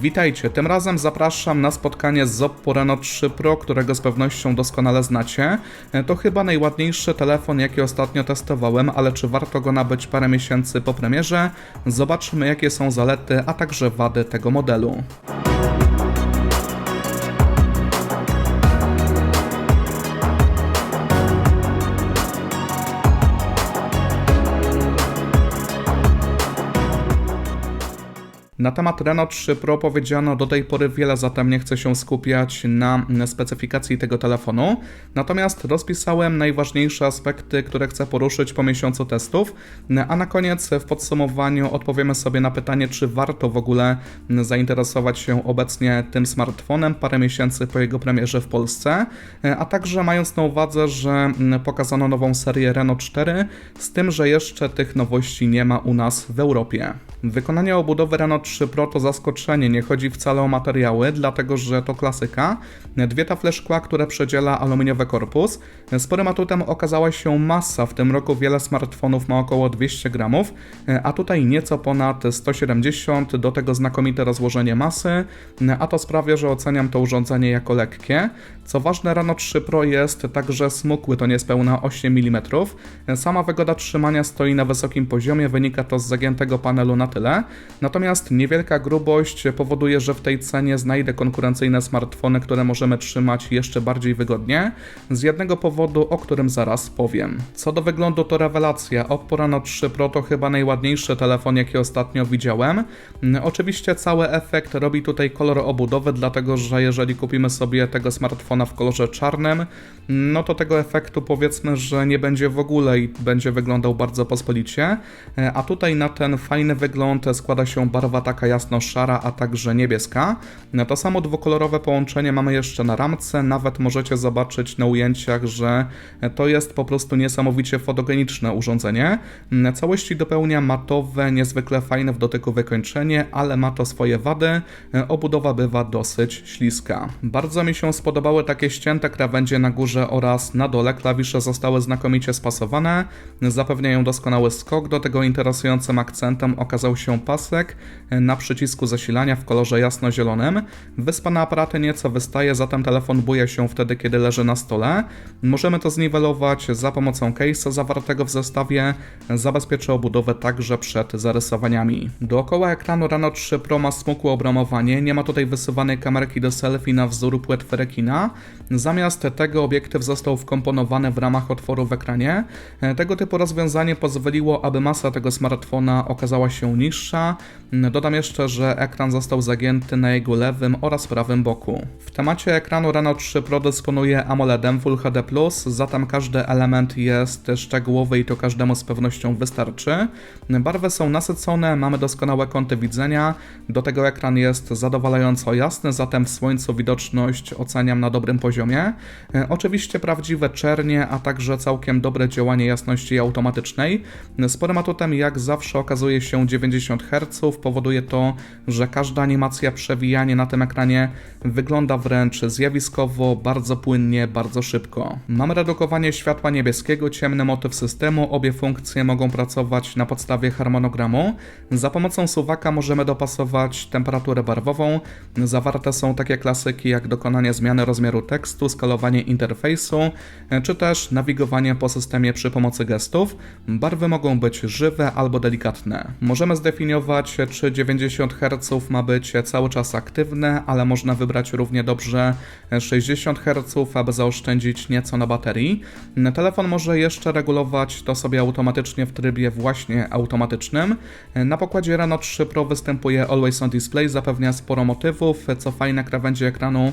Witajcie, tym razem zapraszam na spotkanie z Oppo Reno 3 Pro, którego z pewnością doskonale znacie. E, To chyba najładniejszy telefon, jaki ostatnio testowałem, ale czy warto go nabyć parę miesięcy po premierze? Zobaczmy jakie są zalety, a także wady tego modelu. Na temat Renault 3 Pro powiedziano do tej pory wiele, zatem nie chcę się skupiać na specyfikacji tego telefonu. Natomiast rozpisałem najważniejsze aspekty, które chcę poruszyć po miesiącu testów, a na koniec w podsumowaniu odpowiemy sobie na pytanie, czy warto w ogóle zainteresować się obecnie tym smartfonem parę miesięcy po jego premierze w Polsce, a także mając na uwadze, że pokazano nową serię Renault 4, z tym, że jeszcze tych nowości nie ma u nas w Europie. Wykonanie obudowy Renault 3 Pro to zaskoczenie, nie chodzi wcale o materiały, dlatego że to klasyka. Dwie tafle szkła, które przedziela aluminiowy korpus. Sporym atutem okazała się masa, w tym roku wiele smartfonów ma około 200 gramów, a tutaj nieco ponad 170, do tego znakomite rozłożenie masy, a to sprawia, że oceniam to urządzenie jako lekkie. Co ważne, Renault 3 Pro jest także smukły, to niespełna 8 mm. Sama wygoda trzymania stoi na wysokim poziomie, wynika to z zagiętego panelu na tyle. Natomiast niewielka grubość powoduje, że w tej cenie znajdę konkurencyjne smartfony, które możemy trzymać jeszcze bardziej wygodnie, z jednego powodu, o którym zaraz powiem. Co do wyglądu to rewelacja. Oppo Reno 3 Pro to chyba najładniejszy telefon, jaki ostatnio widziałem. Oczywiście cały efekt robi tutaj kolor obudowy, dlatego że jeżeli kupimy sobie tego smartfona w kolorze czarnym, no to tego efektu powiedzmy, że nie będzie w ogóle i będzie wyglądał bardzo pospolicie, a tutaj na ten fajny wygląd składa się barwa taka jasno-szara, a także niebieska. To samo dwukolorowe połączenie mamy jeszcze na ramce, nawet możecie zobaczyć na ujęciach, że to jest po prostu niesamowicie fotogeniczne urządzenie. Całości dopełnia matowe, niezwykle fajne w dotyku wykończenie, ale ma to swoje wady. Obudowa bywa dosyć śliska. Bardzo mi się spodobały takie ścięte krawędzie na górze oraz na dole. Klawisze zostały znakomicie spasowane, zapewniają doskonały skok. Do tego interesującym akcentem okazał się pasek na przycisku zasilania w kolorze jasno-zielonym. Wyspane aparaty nieco wystaje, zatem telefon buje się wtedy, kiedy leży na stole. Możemy to zniwelować za pomocą case'a zawartego w zestawie. Zabezpieczy obudowę także przed zarysowaniami. Dookoła ekranu Reno 3 Pro ma smukłe obramowanie, nie ma tutaj wysuwanej kamerki do selfie na wzór płetwy rekina. Zamiast tego obiektyw został wkomponowany w ramach otworu w ekranie. Tego typu rozwiązanie pozwoliło, aby masa tego smartfona okazała się niższa. Dodam jeszcze, że ekran został zagięty na jego lewym oraz prawym boku. W temacie ekranu Reno 3 Pro dysponuje AMOLEDem Full HD+, zatem każdy element jest szczegółowy i to każdemu z pewnością wystarczy. Barwy są nasycone, mamy doskonałe kąty widzenia, do tego ekran jest zadowalająco jasny, zatem w słońcu widoczność oceniam na dobrym poziomie. Oczywiście prawdziwe czernie, a także całkiem dobre działanie jasności automatycznej. Sporym atutem jak zawsze okazuje się 90 Hz, powoduje to, że każda animacja przewijanie na tym ekranie wygląda wręcz zjawiskowo, bardzo płynnie, bardzo szybko. Mamy redukowanie światła niebieskiego, ciemny motyw systemu, obie funkcje mogą pracować na podstawie harmonogramu. Za pomocą suwaka możemy dopasować temperaturę barwową. Zawarte są takie klasyki jak dokonanie zmiany rozmiaru tekstu, skalowanie interfejsu, czy też nawigowanie po systemie przy pomocy gestów. Barwy mogą być żywe albo delikatne. Możemy zdefiniować, czy 90 Hz ma być cały czas aktywne, ale można wybrać równie dobrze 60 Hz, aby zaoszczędzić nieco na baterii. Telefon może jeszcze regulować to sobie automatycznie w trybie właśnie automatycznym. Na pokładzie Reno 3 Pro występuje Always on Display, zapewnia sporo motywów, co fajne krawędzie ekranu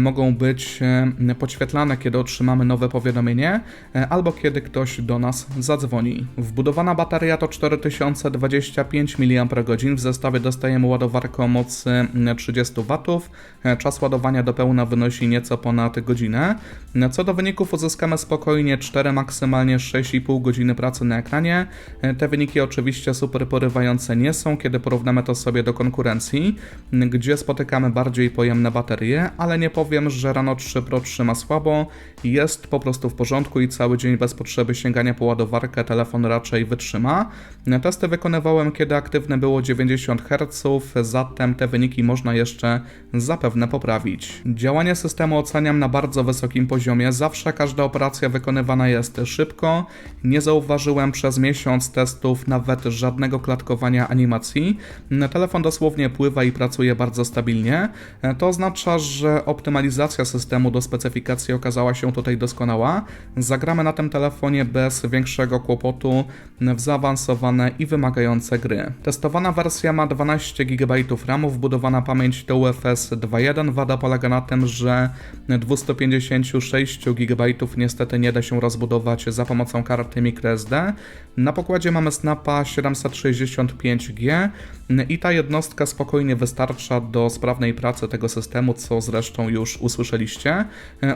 mogą być podświetlane, kiedy otrzymamy nowe powiadomienie, albo kiedy ktoś do nas zadzwoni. Wbudowana bateria to 4025 mAh, w zestawie dostajemy ładowarkę o mocy 30 W. Czas ładowania do pełna wynosi nieco ponad godzinę. Co do wyników uzyskamy spokojnie 4, maksymalnie 6,5 godziny pracy na ekranie. Te wyniki oczywiście super porywające nie są, kiedy porównamy to sobie do konkurencji, gdzie spotykamy bardziej pojemne baterie, ale nie powiem, że Rano Reno 3 Pro trzyma słabo, jest po prostu w porządku i cały dzień bez potrzeby sięgania po ładowarkę telefon raczej wytrzyma. Testy wykonywałem, kiedy aktywne było 90 Hz, zatem te wyniki można jeszcze zapewne poprawić. Działanie systemu oceniam na bardzo wysokim poziomie, zawsze każda operacja wykonywana jest szybko, nie zauważyłem przez miesiąc testów nawet żadnego klatkowania animacji. Telefon dosłownie pływa i pracuje bardzo stabilnie. To oznacza, że optymalizacja systemu do specyfikacji okazała się tutaj doskonała. Zagramy na tym telefonie bez większego kłopotu w zaawansowane i wymagające gry. Testowana wersja ma 12 GB RAMu, wbudowana pamięć to UFS 2.1. Wada polega na tym, że 256 GB niestety nie da się rozbudować za pomocą karty microSD. Na pokładzie mamy Snapa 765G i ta jednostka spokojnie wystarcza do sprawnej pracy tego systemu, co zresztą już usłyszeliście.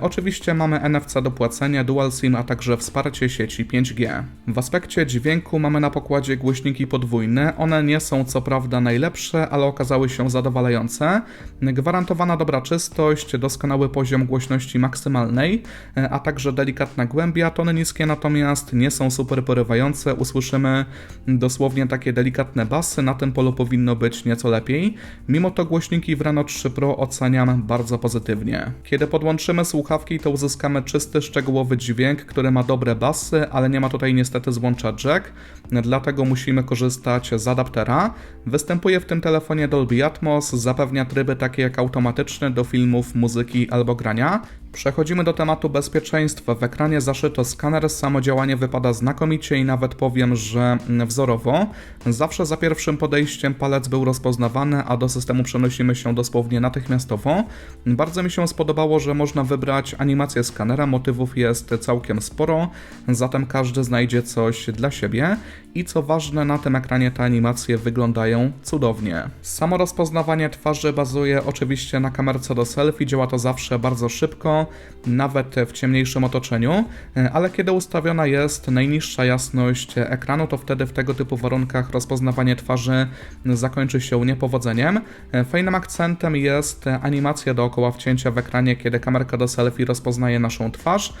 Oczywiście mamy NFC do płacenia, Dual SIM, a także wsparcie sieci 5G. W aspekcie dźwięku mamy na pokładzie głośniki podwójne. One nie są co prawda najlepsze, ale okazały się zadowalające. Gwarantowana dobra czystość, doskonały poziom głośności maksymalnej, a także delikatna głębia. Tony niskie natomiast nie są super porywające. Usłyszymy dosłownie takie delikatne basy. Na tym polu powinno być nieco lepiej. Mimo to głośniki w Reno 3 Pro oceniam bardzo pozytywnie. Kiedy podłączymy słuchawki, to uzyskamy czysty, szczegółowy dźwięk, który ma dobre basy, ale nie ma tutaj niestety złącza jack, dlatego musimy korzystać z adaptera. Występuje w tym telefonie Dolby Atmos, zapewnia tryby takie jak automatyczny do filmów, muzyki albo grania. Przechodzimy do tematu bezpieczeństwa. W ekranie zaszyto skaner, samo działanie wypada znakomicie i nawet powiem, że wzorowo. Zawsze za pierwszym podejściem palec był rozpoznawany, a do systemu przenosimy się dosłownie natychmiastowo. Bardzo mi się spodobało, że można wybrać animację skanera, motywów jest całkiem sporo, zatem każdy znajdzie coś dla siebie. I co ważne, na tym ekranie te animacje wyglądają cudownie. Samo rozpoznawanie twarzy bazuje oczywiście na kamerce do selfie, działa to zawsze bardzo szybko, nawet w ciemniejszym otoczeniu, ale kiedy ustawiona jest najniższa jasność ekranu, to wtedy w tego typu warunkach rozpoznawanie twarzy zakończy się niepowodzeniem. Fajnym akcentem jest animacja dookoła wcięcia w ekranie, kiedy kamerka do selfie rozpoznaje naszą twarz.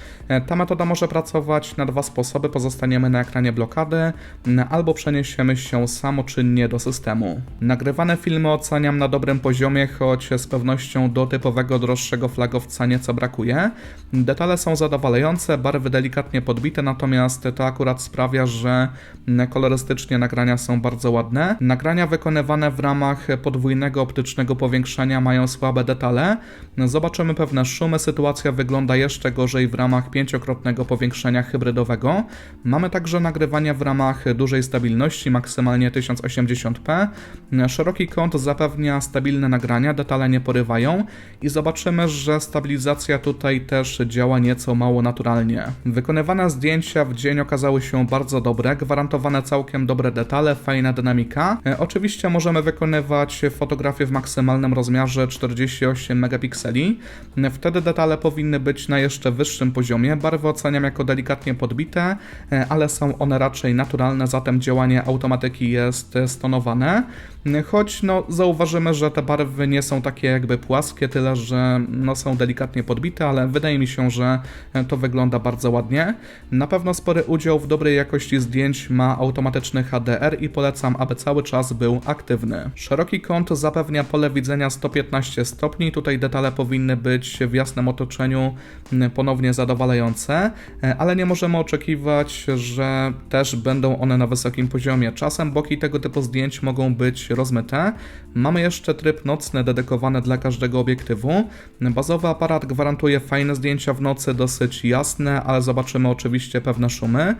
Ta metoda może pracować na dwa sposoby. Pozostaniemy na ekranie blokady, albo przeniesiemy się samoczynnie do systemu. Nagrywane filmy oceniam na dobrym poziomie, choć z pewnością do typowego droższego flagowca nieco brakuje. Detale są zadowalające, barwy delikatnie podbite, natomiast to akurat sprawia, że kolorystycznie nagrania są bardzo ładne. Nagrania wykonywane w ramach podwójnego optycznego powiększania mają słabe detale. Zobaczymy pewne szumy, sytuacja wygląda jeszcze gorzej w ramach pięciokrotnego powiększenia hybrydowego. Mamy także nagrywania w ramach dużej stabilności, maksymalnie 1080p. Szeroki kąt zapewnia stabilne nagrania, detale nie porywają i zobaczymy, że stabilizacja tutaj też działa nieco mało naturalnie. Wykonywane zdjęcia w dzień okazały się bardzo dobre, gwarantowane całkiem dobre detale, fajna dynamika. E, oczywiście możemy wykonywać fotografie w maksymalnym rozmiarze 48 megapikseli. Wtedy detale powinny być na jeszcze wyższym poziomie. Barwy oceniam jako delikatnie podbite, ale są one raczej naturalne, zatem działanie automatyki jest stonowane. Choć no, zauważymy, że te barwy nie są takie jakby płaskie, tyle że no, są delikatnie podbite, ale wydaje mi się, że to wygląda bardzo ładnie. Na pewno spory udział w dobrej jakości zdjęć ma automatyczny HDR i polecam, aby cały czas był aktywny. Szeroki kąt zapewnia pole widzenia 115 stopni, tutaj detale powinny być w jasnym otoczeniu ponownie zadowalające, ale nie możemy oczekiwać, że też będą one na wysokim poziomie. Czasem boki tego typu zdjęć mogą być rozmyte. Mamy jeszcze tryb nocny dedykowany dla każdego obiektywu. Bazowy aparat gwarantuje fajne zdjęcia w nocy, dosyć jasne, ale zobaczymy oczywiście pewne szumy.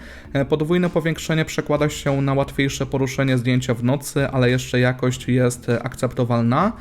Podwójne powiększenie przekłada się na łatwiejsze poruszenie zdjęcia w nocy, ale jeszcze jakość jest akceptowalna.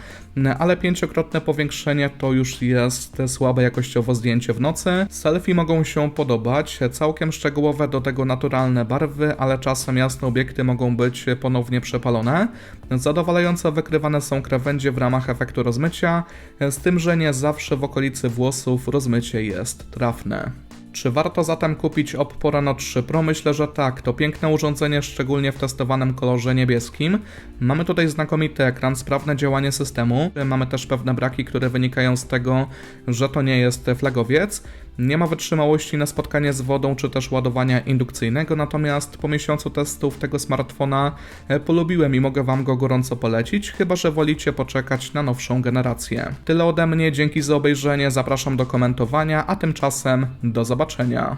Ale pięciokrotne powiększenie to już jest słabe jakościowo zdjęcie w nocy. Selfie mogą się podobać, całkiem szczegółowe do tego naturalne barwy, ale czasem jasne obiekty mogą być ponownie przepalone. Zadowalająco wykrywane są krawędzie w ramach efektu rozmycia, z tym, że nie zawsze w okolicy włosów rozmycie jest trafne. Czy warto zatem kupić Oppo Reno 3 Pro? Myślę, że tak. To piękne urządzenie, szczególnie w testowanym kolorze niebieskim. Mamy tutaj znakomity ekran, sprawne działanie systemu. Mamy też pewne braki, które wynikają z tego, że to nie jest flagowiec. Nie ma wytrzymałości na spotkanie z wodą czy też ładowania indukcyjnego, natomiast po miesiącu testów tego smartfona e, polubiłem i mogę Wam go gorąco polecić, chyba że wolicie poczekać na nowszą generację. Tyle ode mnie, dzięki za obejrzenie, zapraszam do komentowania, a tymczasem do zobaczenia.